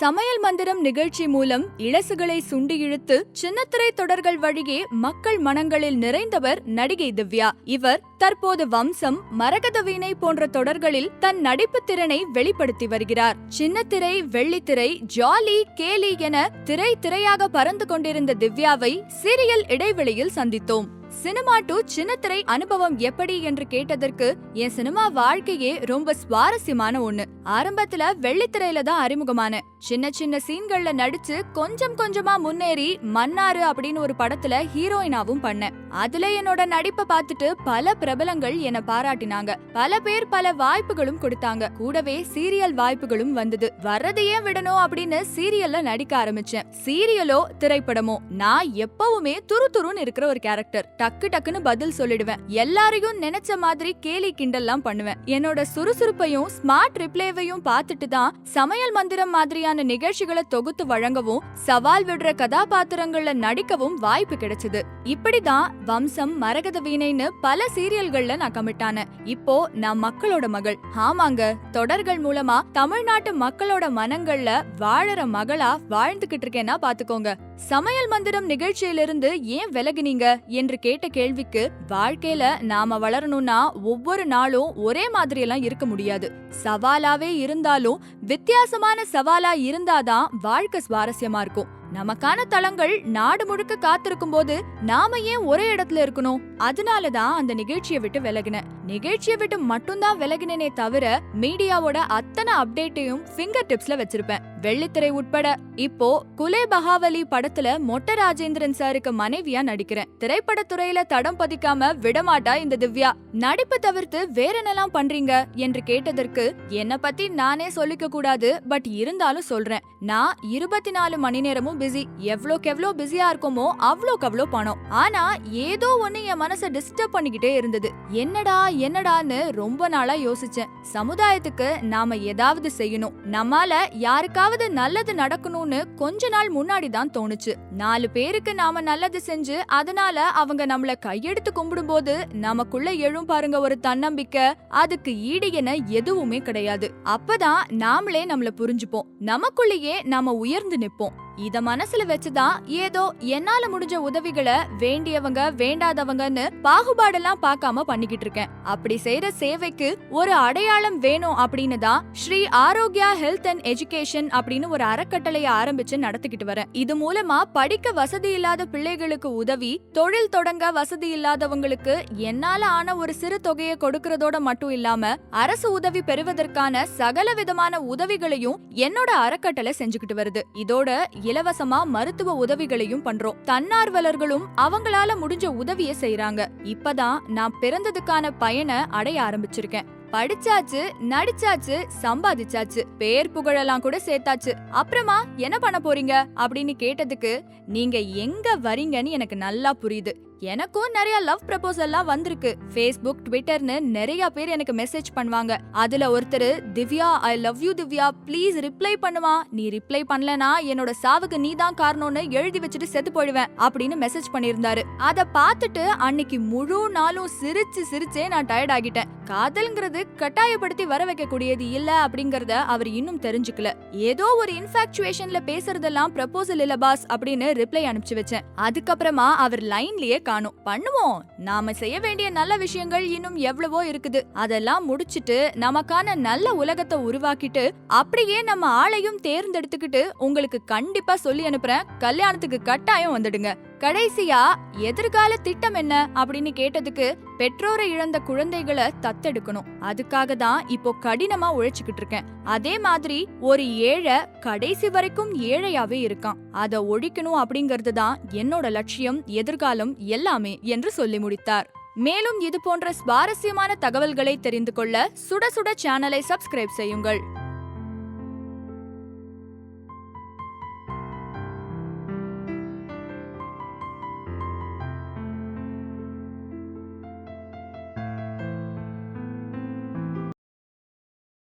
சமையல் மந்திரம் நிகழ்ச்சி மூலம் இளசுகளை சுண்டி இழுத்து சின்னத்திரை தொடர்கள் வழியே மக்கள் மனங்களில் நிறைந்தவர் நடிகை திவ்யா. இவர் தற்போது வம்சம் மரகத வீணை போன்ற தொடர்களில் தன் நடிப்பு திறனை வெளிப்படுத்தி வருகிறார். சின்னத்திரை வெள்ளித்திரை ஜாலி கேலி என திரை திரையாக பறந்து கொண்டிருந்த திவ்யாவை சீரியல் இடைவெளியில் சந்தித்தோம். சினிமா டு சின்னத்திரை அனுபவம் எப்படி என்று கேட்டதற்கு என் சினிமா வாழ்க்கையே ரொம்ப சுவாரஸ்யமான ஒண்ணு. ஆரம்பத்துல வெள்ளித்திரையில தான் அறிமுகமான. சின்ன சின்ன சீன்கள்ல நடிச்சு கொஞ்சம் கொஞ்சமா முன்னேறி மன்னாரு அப்படின்னு ஒரு படத்துல ஹீரோயினாவும் பண்ணேன். அதுல என்னோட நடிப்பை பார்த்துட்டு பல பிரபலங்கள் என்ன பாராட்டினாங்க. பல பேர் பல வாய்ப்புகளும் கொடுத்தாங்க. கூடவே சீரியல் வாய்ப்புகளும் வந்தது. வர்றதையே விடணும் அப்படின்னு சீரியல்ல நடிக்க ஆரம்பிச்சேன். சீரியலோ திரைப்படமோ நான் எப்பவுமே துரு துருன்னு இருக்கிற ஒரு கேரக்டர் டக்கு டக்குன்னு பதில் சொல்லிடுவேன். எல்லாரையும் நினைச்ச மாதிரி கேலி கிண்டல்லாம் பண்ணுவேன். என்னோட சுறுசுறுப்பையும் ஸ்மார்ட் ரிப்ளேவையும் பார்த்துட்டு தான் சமையல் மந்திரம் மாதிரியான நிகழ்ச்சிகளை தொகுத்து வழங்கவும் சவால் விடுற கதாபாத்திரங்கள்ல நடிக்கவும் வாய்ப்பு கிடைச்சது. இப்படிதான் வம்சம் மரகத வீணைன்னு பல சீரியல்கள்ல நான் கமிட்டானேன் இப்போ நான் மக்களோட மகள். ஆமாங்க தொடர்கள் மூலமா தமிழ்நாட்டு மக்களோட மனங்கள்ல வாழற மகளா வாழ்ந்துகிட்டு இருக்கேன்னா பாத்துக்கோங்க. சமையல் மந்திரம் நிகழ்ச்சியிலிருந்து ஏன் விலகினீங்க? என்று கேட்ட கேள்விக்கு வாழ்க்கையில நாம வளரணும்னா ஒவ்வொரு நாளும் ஒரே மாதிரி எல்லாம் இருக்க முடியாது. சவாலாவே இருந்தாலும் வித்தியாசமான சவாலா இருந்தாதான் வாழ்க்கை சுவாரஸ்யமா இருக்கும். நமக்கான தளங்கள் நாடு முழுக்க காத்திருக்கும் போது நாம ஏன் ஒரே இடத்துல இருக்கணும்? அதனாலதான் அந்த நிகழ்ச்சியை விட்டு விலகினேன். நிகழ்ச்சியை விட்டு மட்டும்தான் விலகினேனே தவிர மீடியாவோட அத்தனை அப்டேட்டையும் ஃபிங்கர் டிப்ஸ்ல வச்சிருப்பேன். வெள்ளித்திரை உட்பட இப்போ குலே பகாவலி படத்துல மொட்ட ராஜேந்திரன் சாருக்கு மனைவியா நடிக்கிறேன். திரைப்படத்துறையில தடம் பதிக்காம விடமாட்டா இந்த திவ்யா? நடிப்பு தவிர்த்து வேற என்னெல்லாம் பண்றீங்க? என்று கேட்டதற்கு என்ன பத்தி நானே சொல்லிக்க கூடாது பட் இருந்தாலும் சொல்றேன். நான் இருபத்தி நாலு மணி நேரமும் பிஸி. எவ்வளோக்கு எவ்வளோ பிஸியா இருக்கோமோ அவ்வளோக்கு அவ்வளோ பணம். ஆனா ஏதோ ஒண்ணு என் மனசை டிஸ்டர்ப் பண்ணிக்கிட்டே இருந்தது. என்னடா என்னடான்னு ரொம்ப நாளா யோசிச்சேன். சமுதாயத்துக்கு நாம ஏதாவது செய்யணும். நம்மால யாருக்காவது நல்லது நடக்கணும்னு கொஞ்ச நாள் முன்னாடி தான் தோணுச்சு. நாலு பேருக்கு நாம நல்லது செஞ்சு அதனால அவங்க நம்மள கையெடுத்து கும்பிடும்போது நமக்குள்ள எழும் பாருங்க ஒரு தன்னம்பிக்கை. அதுக்கு ஈடு என எதுவுமே கிடையாது. அப்பதான் நாமளே நம்மள புரிஞ்சுப்போம். நமக்குள்ளேயே நாம உயர்ந்து நிற்போம். இத மனசுல வச்சுதான் ஏதோ என்னால முடிஞ்ச உதவிகளை வேண்டியவங்க வேண்டாதவங்கன்னு பாகுபாடெல்லாம் பார்க்காம பண்ணிக்கிட்டு இருக்கேன். அப்படி செய்யற சேவைக்கு ஒரு அடையாளம் வேணும் அப்படின்னு தான் Sri Arogya health and education அப்படின்னு ஒரு அறக்கட்டளையை ஆரம்பிச்சு நடத்திக்கிட்டு வரேன். இது மூலமா படிக்க வசதி இல்லாத பிள்ளைகளுக்கு உதவி தொழில் தொடங்க வசதி இல்லாதவங்களுக்கு என்னால ஆன ஒரு சிறு தொகையை கொடுக்கறதோட மட்டும் இல்லாம அரசு உதவி பெறுவதற்கான சகல விதமான உதவிகளையும் என்னோட அறக்கட்டளை செஞ்சுக்கிட்டு வருது. இதோட இலவசமா மருத்துவ உதவிகளையும் பண்றோம். தன்னார்வலர்களும் அவங்களால முடிஞ்ச உதவிய செய்யறாங்க இப்பதான் நான் பிறந்ததுக்கான பயனை அடைய ஆரம்பிச்சிருக்கேன். படிச்சாச்சு நடிச்சாச்சு சம்பாதிச்சாச்சு. பேர் புகழெல்லாம் கூட சேர்த்தாச்சு. அப்புறமா என்ன பண்ண போறீங்க? அப்படின்னு கேட்டதுக்கு நீங்க எங்க வரீங்கன்னு எனக்கு நல்லா புரியுது. எனக்கும் நிறைய லவ் ப்ரப்போசல்லாம் வந்திருக்கு. ஃபேஸ்புக் ட்விட்டர்னு நிறைய பேர் எனக்கு மெசேஜ் பண்ணுவாங்க. அதுல ஒருத்தர் Divya I love you Divya please reply பண்ணுமா? நீ ரிப்ளை பண்ணலனா என்னோட சாவுக்கு நீ தான் காரணம்னு எழுதி வச்சுட்டு செத்து போயிடுவேன் அப்படின்னு மெசேஜ் பண்ணியிருந்தாரு. அதை பார்த்துட்டு அன்னைக்கு முழு நாளும் சிரிச்சு சிரிச்சே நான் டயர்ட் ஆகிட்டேன். காதல்ங்கிறது கட்டாயப்படுத்தி வர வைக்கக்கூடியது இல்ல அப்படிங்கறத அவர் இன்னும் தெரிஞ்சுக்கல. ஏதோ ஒரு இன்ஃபாக்சுவேஷன்ல பேசுறதெல்லாம் ப்ரப்போசல் இல்ல பாஸ் அப்படின்னு ரிப்ளை அனுப்பிச்சு வச்சேன். அதுக்கப்புறமா அவர் லைன்லயே காணும். பண்ணுவோம். நாம செய்ய வேண்டிய நல்ல விஷயங்கள் இன்னும் எவ்வளவோ இருக்குது. அதெல்லாம் முடிச்சிட்டு நமக்கான நல்ல உலகத்தை உருவாக்கிட்டு அப்படியே நம்ம ஆளையும் தேர்ந்தெடுத்துக்கிட்டு உங்களுக்கு கண்டிப்பா சொல்லி அனுப்புறேன். கல்யாணத்துக்கு கட்டாயம் வந்துடுங்க. கடைசியா எதிர்கால திட்டம் என்ன அப்படின்னு கேட்டதுக்கு பெற்றோரை இழந்த குழந்தைகளை தத்தெடுக்கணும். அதுக்காக தான் இப்போ கடினமா உழைச்சுக்கிட்டு இருக்கேன். அதே மாதிரி ஒரு ஏழை கடைசி வரைக்கும் ஏழையாவே இருக்கான். அத ஒழிக்கணும் அப்படிங்கிறது தான் என்னோட லட்சியம் எதிர்காலம் எல்லாமே என்று சொல்லி முடித்தார். மேலும் இது போன்ற சுவாரஸ்யமான தகவல்களை தெரிந்து கொள்ள சுட சுட சேனலை சப்ஸ்கிரைப் செய்யுங்கள்.